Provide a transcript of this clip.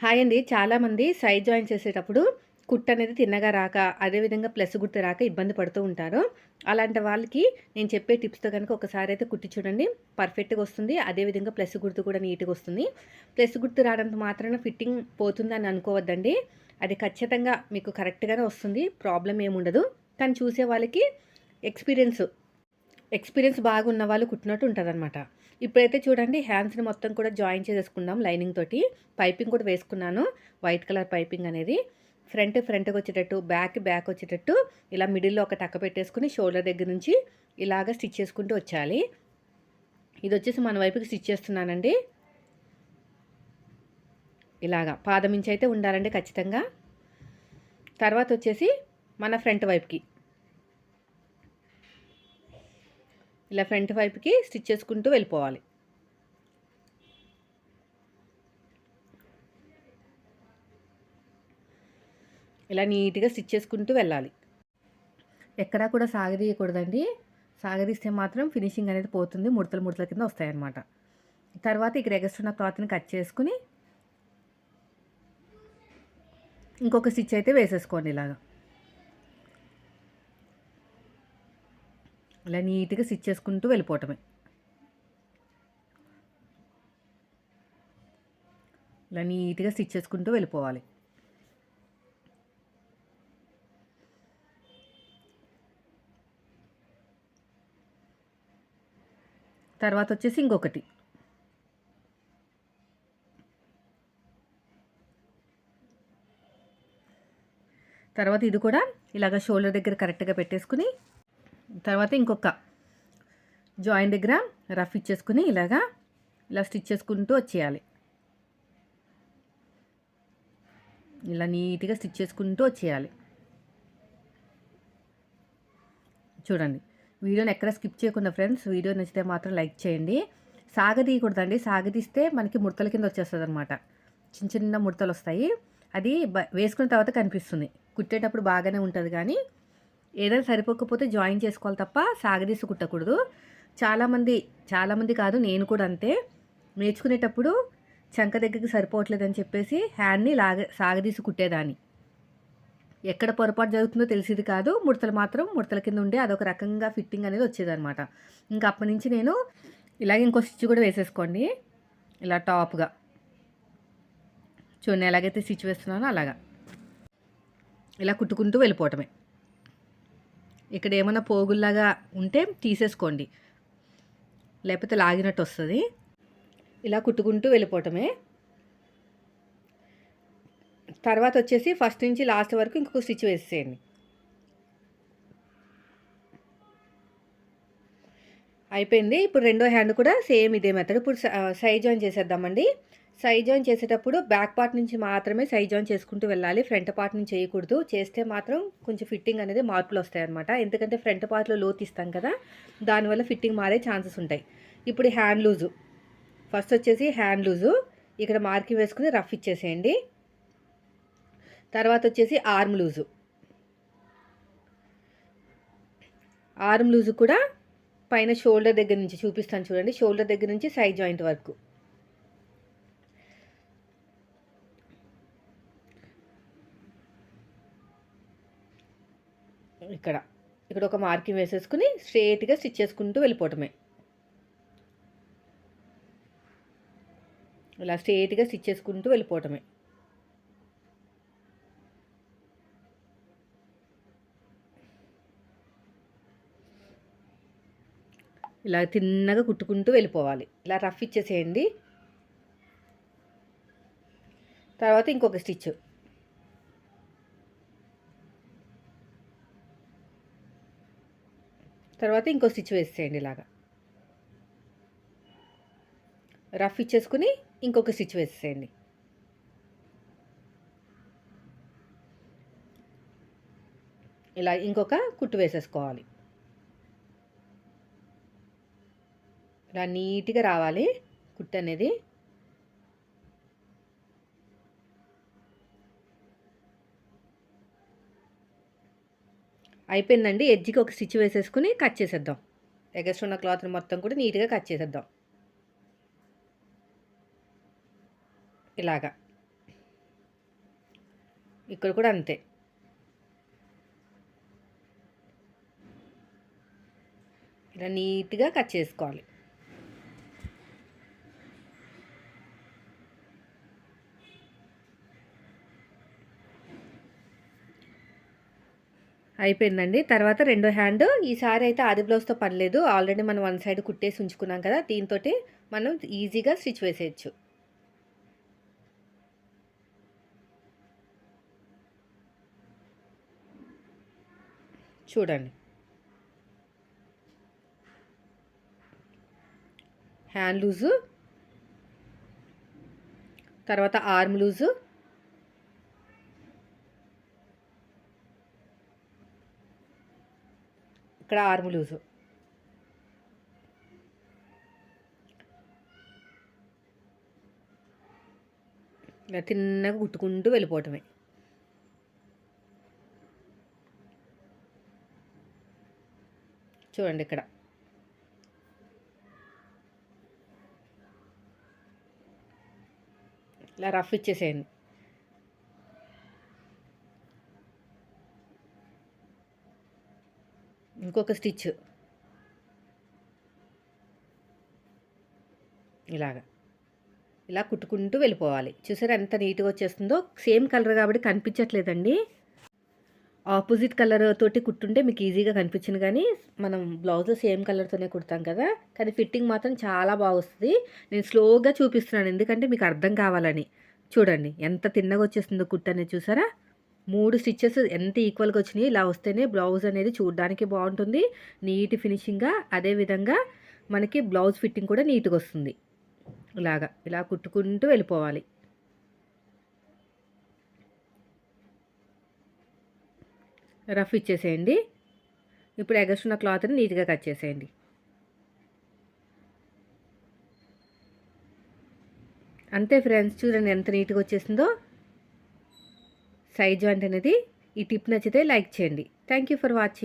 Hi అండి. చాలామంది side join చేసేటప్పుడు కుట్ అనేది తిన్నగా రాక అదేవిధంగా ప్లస్ గుర్తు రాక ఇబ్బంది పడుతూ ఉంటారు. అలాంటి వాళ్ళకి నేను చెప్పే టిప్స్తో కనుక ఒకసారి అయితే కుట్టి చూడండి. పర్ఫెక్ట్గా వస్తుంది. అదేవిధంగా ప్లస్ గుర్తు కూడా నీట్గా వస్తుంది. ప్లస్ గుర్తు రావడంతో మాత్రమే ఫిట్టింగ్ పోతుందని అనుకోవద్దండి. అది ఖచ్చితంగా మీకు కరెక్ట్గానే వస్తుంది. ప్రాబ్లం ఏముండదు కానీ చూసే వాళ్ళకి ఎక్స్పీరియన్స్ ఎక్స్పీరియన్స్ బాగున్న వాళ్ళు కుట్టినట్టు ఉంటుంది అనమాట ఇప్పుడైతే చూడండి హ్యాండ్స్ని మొత్తం కూడా జాయిన్ చేసేసుకున్నాం లైనింగ్ తోటి. పైపింగ్ కూడా వేసుకున్నాను వైట్ కలర్ పైపింగ్ అనేది. ఫ్రంట్ ఫ్రంట్కి వచ్చేటట్టు బ్యాక్ బ్యాక్ వచ్చేటట్టు ఇలా మిడిల్లో ఒక టక్క పెట్టేసుకుని షోల్డర్ దగ్గర నుంచి ఇలాగ స్టిచ్ చేసుకుంటూ వచ్చాలి ఇది వచ్చేసి మన వైపుకి స్టిచ్ చేస్తున్నానండి. ఇలాగా పాదమించి అయితే ఉండాలండి ఖచ్చితంగా. తర్వాత వచ్చేసి మన ఫ్రంట్ వైపుకి. ఇలా ఫ్రంట్ వైపుకి స్టిచ్ చేసుకుంటూ వెళ్ళిపోవాలి. ఇలా నీట్గా స్టిచ్ చేసుకుంటూ వెళ్ళాలి. ఎక్కడా కూడా సాగదీయకూడదండి. సాగదీస్తే మాత్రం ఫినిషింగ్ అనేది పోతుంది. ముడతలు ముడతల కింద వస్తాయన్నమాట. తర్వాత ఇక్కడ ఎగస్ట్రున్న క్లాత్ని కట్ చేసుకుని ఇంకొక స్టిచ్ అయితే వేసేసుకోండి ఇలాగా. ఇలా నీట్గా స్టిచ్ చేసుకుంటూ వెళ్ళిపోవటమే. ఇలా నీట్గా స్టిచ్ చేసుకుంటూ వెళ్ళిపోవాలి. తర్వాత వచ్చేసి ఇంకొకటి. తర్వాత ఇది కూడా ఇలాగ షోల్డర్ దగ్గర కరెక్ట్గా పెట్టేసుకుని తర్వాత ఇంకొక జాయిన్ దగ్గర రఫ్ ఇచ్చేసుకుని ఇలాగా ఇలా స్టిచ్ చేసుకుంటూ వచ్చేయాలి. ఇలా నీట్గా స్టిచ్ చేసుకుంటూ వచ్చేయాలి. చూడండి వీడియోని ఎక్కడ స్కిప్ చేయకుండా ఫ్రెండ్స్ వీడియో నచ్చితే మాత్రం లైక్ చేయండి. సాగదీయకూడదండి సాగదీస్తే మనకి ముడతల కింద వచ్చేస్తుంది అనమాట చిన్న చిన్న ముడతలు వస్తాయి. అది వేసుకున్న తర్వాత కనిపిస్తుంది. కుట్టేటప్పుడు బాగానే ఉంటుంది కానీ ఏదైనా సరిపోకపోతే జాయిన్ చేసుకోవాలి తప్ప సాగదీసి కుట్టకూడదు. చాలామంది చాలామంది కాదు నేను కూడా అంతే. నేర్చుకునేటప్పుడు చంక దగ్గరికి సరిపోవట్లేదని చెప్పేసి హ్యాండ్ని లాగ సాగదీసి కుట్టేదాన్ని. ఎక్కడ పొరపాటు జరుగుతుందో తెలిసేది కాదు. ముడతలు మాత్రం ముడతల కింద ఉండే అదొక రకంగా ఫిట్టింగ్ అనేది వచ్చేదనమాట ఇంకా అప్పటి నుంచి నేను ఇలాగే ఇంకో స్టిచ్ కూడా వేసేసుకోండి. ఇలా టాప్గా. చూడండి ఎలాగైతే స్టిచ్ వేస్తున్నానో అలాగా. ఇలా కుట్టుకుంటూ వెళ్ళిపోవటమే. ఇక్కడ ఏమైనా పోగుల్లాగా ఉంటే తీసేసుకోండి. లేకపోతే లాగినట్టు వస్తుంది. ఇలా కుట్టుకుంటూ వెళ్ళిపోవటమే. తర్వాత వచ్చేసి ఫస్ట్ నుంచి లాస్ట్ వరకు ఇంకొక స్టిచ్ వేసేయండి. అయిపోయింది. ఇప్పుడు రెండో హ్యాండ్ కూడా సేమ్ ఇదే మెథడ్ ఇప్పుడు సైజ్ జాయిన్ చేసేద్దామండి. సైడ్ జాయిన్ చేసేటప్పుడు బ్యాక్ పార్ట్ నుంచి మాత్రమే సైడ్ జాయిన్ చేసుకుంటూ వెళ్ళాలి. ఫ్రంట్ పార్ట్ నుంచి చేయకూడదు. చేస్తే మాత్రం కొంచెం ఫిట్టింగ్ అనేది మార్పులు వస్తాయన్నమాట. ఎందుకంటే ఫ్రంట్ పార్ట్లో లోతు ఇస్తాం కదా దానివల్ల ఫిట్టింగ్ మారే ఛాన్సెస్ ఉంటాయి. ఇప్పుడు హ్యాండ్ లూజు. ఫస్ట్ వచ్చేసి హ్యాండ్ లూజు. ఇక్కడ మార్కింగ్ వేసుకుని రఫ్ ఇచ్చేసేయండి. తర్వాత వచ్చేసి ఆర్మ్ లూజు. ఆర్మ్ లూజు కూడా పైన షోల్డర్ దగ్గర నుంచి చూపిస్తాను చూడండి. షోల్డర్ దగ్గర నుంచి సైడ్ జాయింట్ వరకు. ఇక్కడ. ఇక్కడ ఒక మార్కింగ్ వేసేసుకుని స్ట్రేట్గా స్టిచ్ చేసుకుంటూ వెళ్ళిపోవటమే. ఇలా స్ట్రేట్గా స్టిచ్ చేసుకుంటూ వెళ్ళిపోవటమే. ఇలా తిన్నగా కుట్టుకుంటూ వెళ్ళిపోవాలి. ఇలా రఫ్ ఇచ్చేసేయండి. తర్వాత ఇంకొక స్టిచ్. తర్వాత ఇంకో స్టిచ్ వేసేయండి ఇలాగా. రఫ్ ఇచ్చేసుకుని ఇంకొక స్టిచ్ వేసేయండి. ఇలా ఇంకొక కుట్టు వేసేసుకోవాలి. ఇలా నీట్గా రావాలి కుట్టు అనేది. అయిపోయిందండి. ఎడ్జ్కి ఒక స్టిచ్ వేసేసుకుని కట్ చేసేద్దాం. ఎగస్ట్ ఉన్న క్లాత్ని మొత్తం కూడా నీట్గా కట్ చేసేద్దాం. ఇలాగా. ఇక్కడ కూడా అంతే. ఇలా నీట్గా కట్ చేసుకోవాలి. అయిపోయిందండి. తర్వాత రెండో హ్యాండ్. ఈసారి అయితే ఆది బ్లౌజ్తో పర్లేదు. ఆల్రెడీ మనం వన్ సైడ్ కుట్టేసి ఉంచుకున్నాం కదా దీంతో మనం ఈజీగా స్టిచ్ వేసేయచ్చు. చూడండి. Hand loose. తర్వాత ఆర్మ్ లూజు. ఇక్కడ ఆర్మ్ లూజు. ఇలా తిన్నగా కుట్టుకుంటూ వెళ్ళిపోవటమే. చూడండి ఇక్కడ. ఇలా రఫ్ ఇచ్చేసేయండి. ఇంకొక స్టిచ్. ఇలాగా. ఇలా కుట్టుకుంటూ వెళ్ళిపోవాలి. చూసారా ఎంత నీట్గా వచ్చేస్తుందో? సేమ్ కలర్ కాబట్టి కనిపించట్లేదండి. ఆపోజిట్ కలర్ తోటి కుట్టుంటే మీకు ఈజీగా కనిపించింది కానీ మనం బ్లౌజ్ సేమ్ కలర్తోనే కుడతాం కదా? కానీ ఫిట్టింగ్ మాత్రం చాలా బాగుస్తుంది నేను స్లోగా చూపిస్తున్నాను ఎందుకంటే మీకు అర్థం కావాలని. చూడండి ఎంత తిన్నగా వచ్చేస్తుందో కుట్టు అనేది చూసారా? మూడు స్టిచ్చెస్ ఎంత ఈక్వల్గా వచ్చినాయి ఇలా వస్తేనే బ్లౌజ్ అనేది చూడడానికి బాగుంటుంది. నీట్ ఫినిషింగ్గా అదేవిధంగా మనకి బ్లౌజ్ ఫిట్టింగ్ కూడా నీట్గా వస్తుంది. ఇలాగా ఇలా కుట్టుకుంటూ వెళ్ళిపోవాలి. రఫ్ ఇచ్చేసేయండి. ఇప్పుడు ఎగస్టున్న క్లాత్ని నీట్గా కట్ చేసేయండి. అంతే ఫ్రెండ్స్ చూడండి ఎంత నీట్గా వచ్చేసిందో. సైజ్ జాయింట్ అనేది ఈ టిప్ నచ్చితే లైక్ చేయండి. Thank you for watching